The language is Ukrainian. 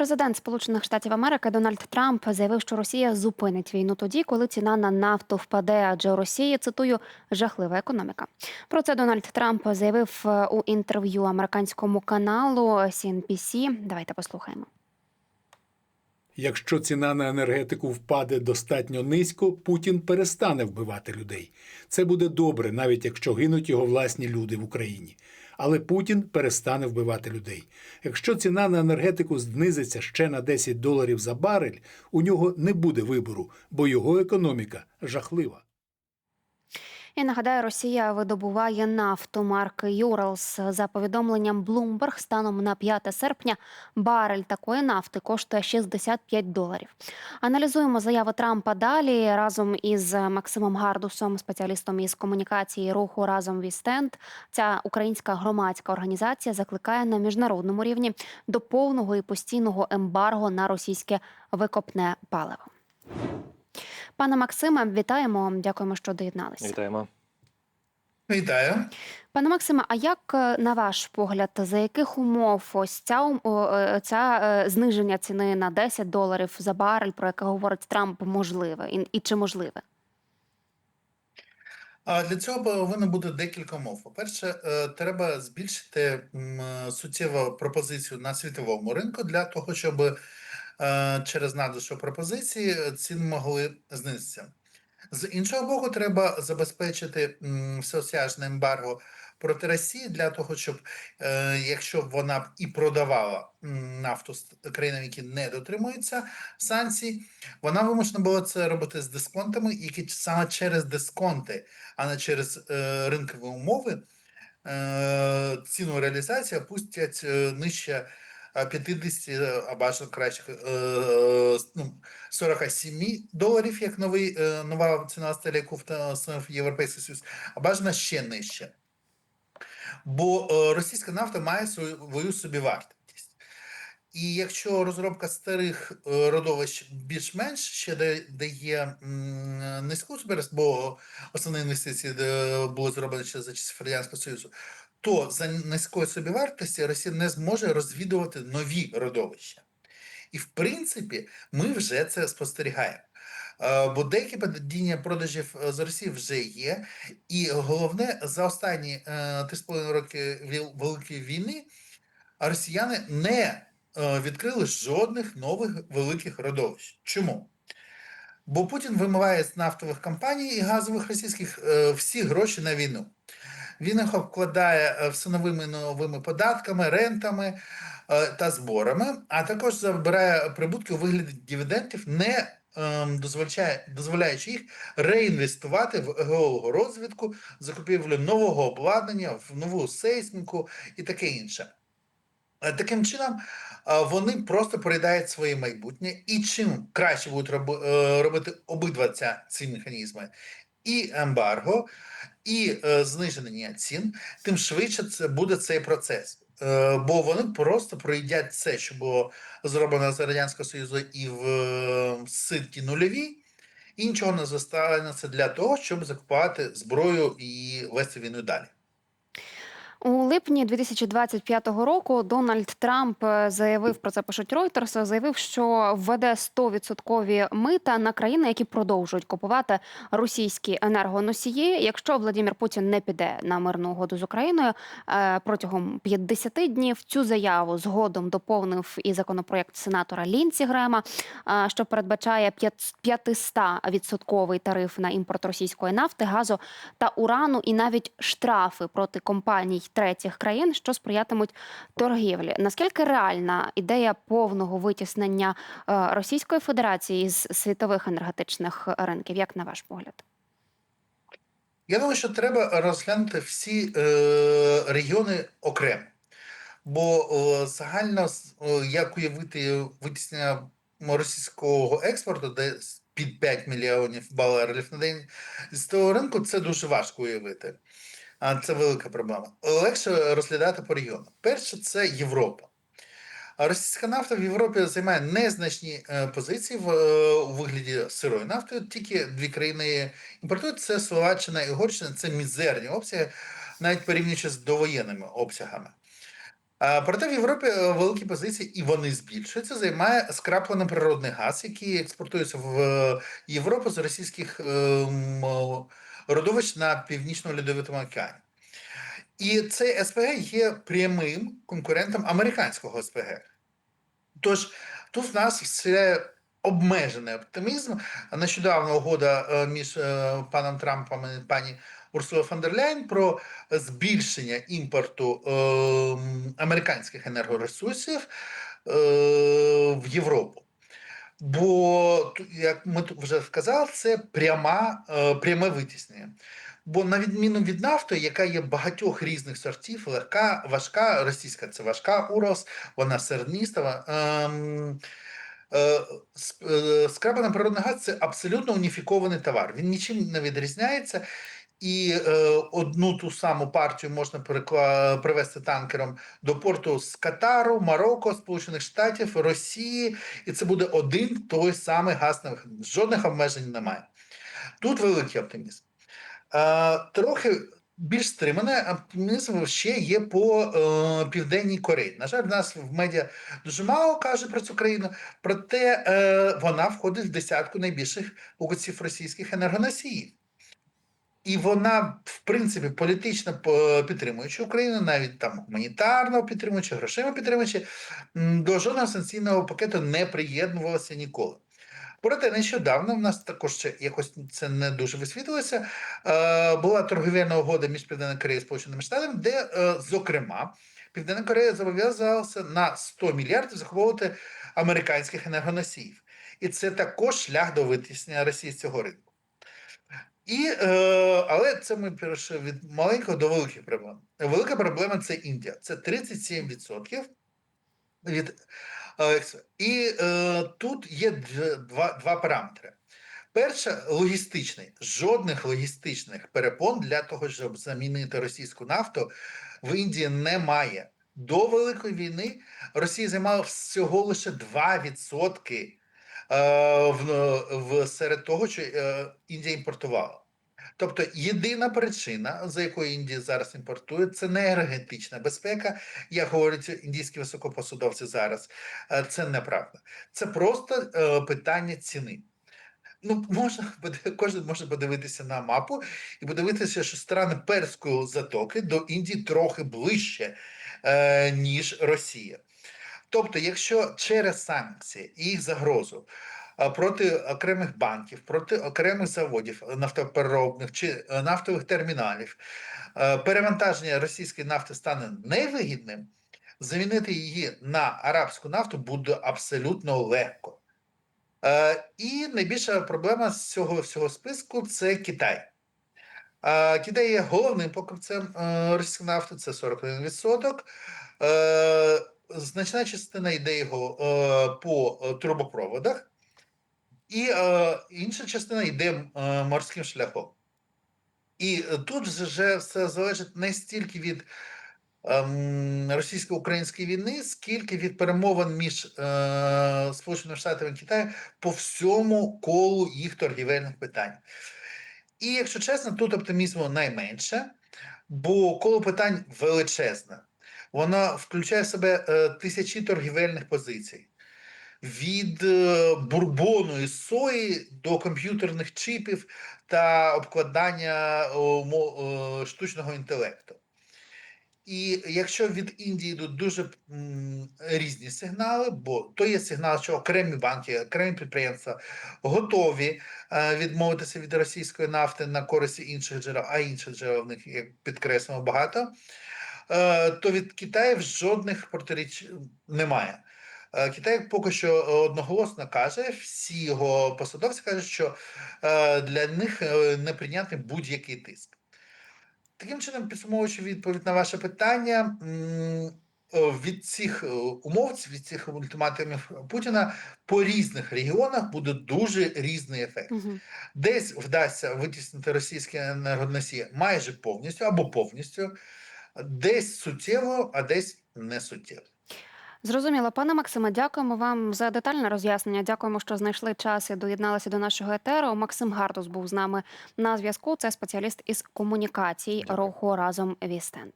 Президент Сполучених Штатів Америки Дональд Трамп заявив, що Росія зупинить війну тоді, коли ціна на нафту впаде. Адже у Росії цитую жахлива економіка. Про це Дональд Трамп заявив е, у інтерв'ю американському каналу CNBC. Давайте послухаємо. Якщо ціна на енергетику впаде достатньо низько, Путін перестане вбивати людей. Це буде добре, навіть якщо гинуть його власні люди в Україні. Але Путін перестане вбивати людей. Якщо ціна на енергетику знизиться ще на 10 доларів за барель, у нього не буде вибору, бо його економіка жахлива. І нагадаю, Росія видобуває нафту марки Юралс. За повідомленням Bloomberg, станом на 5 серпня барель такої нафти коштує 65 доларів. Аналізуємо заяви Трампа далі разом із Максимом Гардусом, спеціалістом із комунікації руху разом Вістенд. Ця українська громадська організація закликає на міжнародному рівні до повного і постійного ембарго на російське викопне паливо. Пане Максиме, вітаємо. Дякуємо, що доєдналися. Вітаємо. Вітаю. Пане Максиме, а як е, на ваш погляд, за яких умов ось ця е, ця е, зниження ціни на 10 доларів за барель, про яке говорить Трамп, можливе і, і чи можливе? А для цього повинно бути декілька умов. По-перше, е, треба збільшити м, суттєво пропозицію на світовому ринку для того, щоб через надлишок пропозиції е, ціни могли знизитися. З іншого боку, треба забезпечити всеосяжне ембарго проти Росії для того, щоб е, якщо б вона б і продавала нафту з країнам, які не дотримуються санкцій, вона вимушена була це робити з дисконтами, які саме через дисконти, а не через е, ринкові умови, е, ціну реалізації опустять е, нижче е, 50, а бажано краще е, ну, 47 доларів, як новий, е, нова ціна стеля, встановив Європейський Союз, а бажано ще нижче. Бо е, російська нафта має свою, свою собівартість. І якщо розробка старих е, родовищ більш-менш ще дає низьку собівартість, бо основні інвестиції були зроблені ще за часів Радянського Союзу, то за низької собівартості Росія не зможе розвідувати нові родовища. І в принципі, ми вже це спостерігаємо. Е, Бо деякі падіння продажів е, з Росії вже є, і головне за останні е, 3,5 роки великої війни росіяни не е, відкрили жодних нових великих родовищ. Чому? Бо Путін вимиває з нафтових компаній і газових російських е, всі гроші на війну. Він їх обкладає е, все новими податками, рентами е, та зборами, а також забирає прибутки у вигляді дивідендів, не ем, дозволяючи їх реінвестувати в геологорозвідку, закупівлю нового обладнання, в нову сейсміку і таке інше. Е, Таким чином, вони просто проїдають своє майбутнє, і чим краще будуть робити обидва ці механізми, і ембарго, і е, зниження цін, тим швидше це буде цей процес. Е, бо вони просто проїдять все, що було зроблено з Радянського Союзу і в е, ситки нульові, і нічого не зостанеться для того, щоб закупати зброю і вести війну далі. У липні 2025 року Дональд Трамп е, заявив про це пишуть Reuters, заявив, що введе 100% мита на країни, які продовжують купувати російські енергоносії. Якщо Владимир Путін не піде на мирну угоду з Україною е, протягом 50 днів, цю заяву згодом доповнив і законопроєкт сенатора Лінсі Грема, е, що передбачає 500-відсотковий тариф на імпорт російської нафти, газу та урану, і навіть штрафи проти компаній третіх країн, що сприятимуть торгівлі. Наскільки реальна ідея повного витіснення е, Російської Федерації з світових енергетичних ринків? Як на ваш погляд? Я думаю, що треба розглянути всі е, регіони окремо. Бо е, загально, е, як уявити витіснення російського експорту, де під 5 мільйонів барелів на день з того ринку, це дуже важко уявити. Це велика проблема. Легше розглядати по регіонам. Перше, це Європа. Російська нафта в Європі займає незначні е, позиції в е, у вигляді сирої нафти. Тільки дві країни імпортують це Словаччина і Угорщина. Це мізерні обсяги, навіть порівнюючи з довоєнними обсягами. Проте в Європі е, великі позиції, і вони збільшуються, займає скраплений природний газ, який експортується в Європу з російських родовищ на північно-льодовитому океані. І цей СПГ є прямим конкурентом американського СПГ. Тож тут в нас все обмежений оптимізм. Нещодавно угода е, між е, паном Трампом і пані Урсула фон дер про збільшення імпорту е, американських енергоресурсів в Європу. Бо, як ми вже сказали, це пряма, е, пряме витіснення. Бо на відміну від нафти, яка є багатьох різних сортів, легка, важка, російська це важка Урос, вона серністова. Ем, е, е, природний газ це абсолютно уніфікований товар. Він нічим не відрізняється. І е, одну ту саму партію можна привезти танкером до порту з Катару, Марокко, Сполучених Штатів, Росії, і це буде один той самий газ. на. Жодних обмежень немає. Тут великий оптимізм. Е, трохи більш стриманий оптимізм ще є по е, Південній Кореї. На жаль, в нас в медіа дуже мало каже про цю країну, проте е, вона входить в десятку найбільших покупців російських енергоносіїв. І вона, в принципі, політично по- підтримуючи Україну, навіть там гуманітарно підтримуючи, грошима підтримуючи, до жодного санкційного пакету не приєднувалася ніколи. Проте нещодавно в нас також ще якось це не дуже висвітлилося. Е, була торговельна угода між Південною Кореєю і Сполученими Штатами, де, е, зокрема, Південна Корея зобов'язалася на 100 мільярдів захоплювати американських енергоносіїв. І це також шлях до витіснення Росії з цього ринку. І, е, але це ми перейшли від маленького до великих проблем. Велика проблема це Індія. Це 37% від е, І е, тут є дв- два, два параметри. Перше, логістичний. Жодних логістичних перепон для того, щоб замінити російську нафту в Індії немає. До Великої війни Росія займала всього лише 2% е, в, в, серед того, що е, Індія імпортувала. Тобто єдина причина, за якою Індія зараз імпортує, це не енергетична безпека, як говорять індійські високопосадовці зараз. Е, Це неправда. Це просто е, питання ціни. Ну, можна кожен може подивитися на мапу і подивитися, що сторони Перської затоки до Індії трохи ближче, е, ніж Росія. Тобто, якщо через санкції і їх загрозу проти окремих банків, проти окремих заводів нафтопереробних чи е, нафтових терміналів, е, перевантаження російської нафти стане невигідним, замінити її на арабську нафту буде абсолютно легко. Е, І найбільша проблема з цього всього списку це Китай. Китай є головним покупцем російської нафти, це 41%. Значна частина йде його е, по е, трубопроводах, і е, інша частина йде морським шляхом. І тут вже все залежить не стільки від російсько-української війни, скільки від перемовин між Сполученими Штатами і Китаєм по всьому колу їх торгівельних питань. І якщо чесно, тут оптимізму найменше, бо коло питань величезне. Вона включає в себе е, тисячі торгівельних позицій. Від е, бурбону і сої до комп'ютерних чіпів та обкладання о, штучного інтелекту. І якщо від Індії йдуть дуже різні сигнали, бо то є сигнал, що окремі банки, окремі підприємства готові е, відмовитися від російської нафти на користь інших джерел, а інших джерел в них, як підкреслимо, багато, е, то від Китаю жодних протиріч немає. Е, Китай поки що одноголосно каже, всі його посадовці кажуть, що е, для них е, неприйнятний будь-який тиск. Таким чином, підсумовуючи відповідь на ваше питання, е, від цих е, умов, від цих ультиматумів Путіна по різних регіонах буде дуже різний ефект. Мгм. Десь вдасться витіснити російські енергоносії майже повністю або повністю, десь суттєво, а десь не суттєво. Зрозуміло, пане Максиме, дякуємо вам за детальне роз'яснення. Дякуємо, що знайшли час і доєдналися до нашого етеру. Максим Гардус був з нами на зв'язку. Це спеціаліст із комунікацій руху разом Вістенд.